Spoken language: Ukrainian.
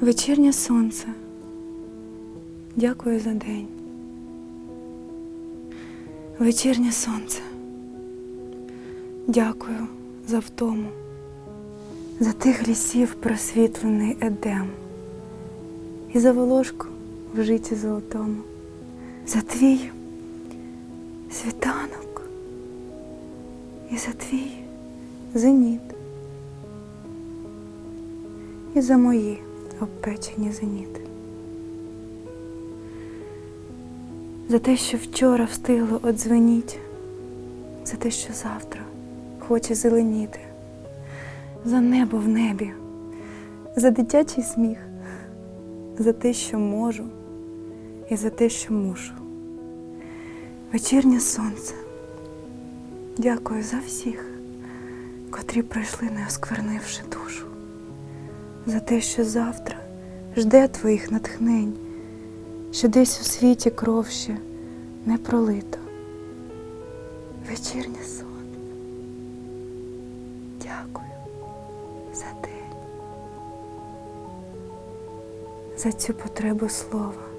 Вечірнє сонце. Дякую за день. Вечірнє сонце. Дякую за втому, за тих лісів просвітлений едем, і за волошку в житті золотому, за твій світанок і за твій зеніт, і за мої обпечені зеніти. За те, що вчора встигло одзвеніть, за те, що завтра хоче зеленіти, за небо в небі, за дитячий сміх, за те, що можу, і за те, що мушу. Вечірнє сонце. Дякую за всіх, котрі прийшли, не осквернивши душу, за те, що завтра жде твоїх натхнень, що десь у світі кров ще не пролито. Вечірнє сонце. Дякую за день, за цю потребу слова,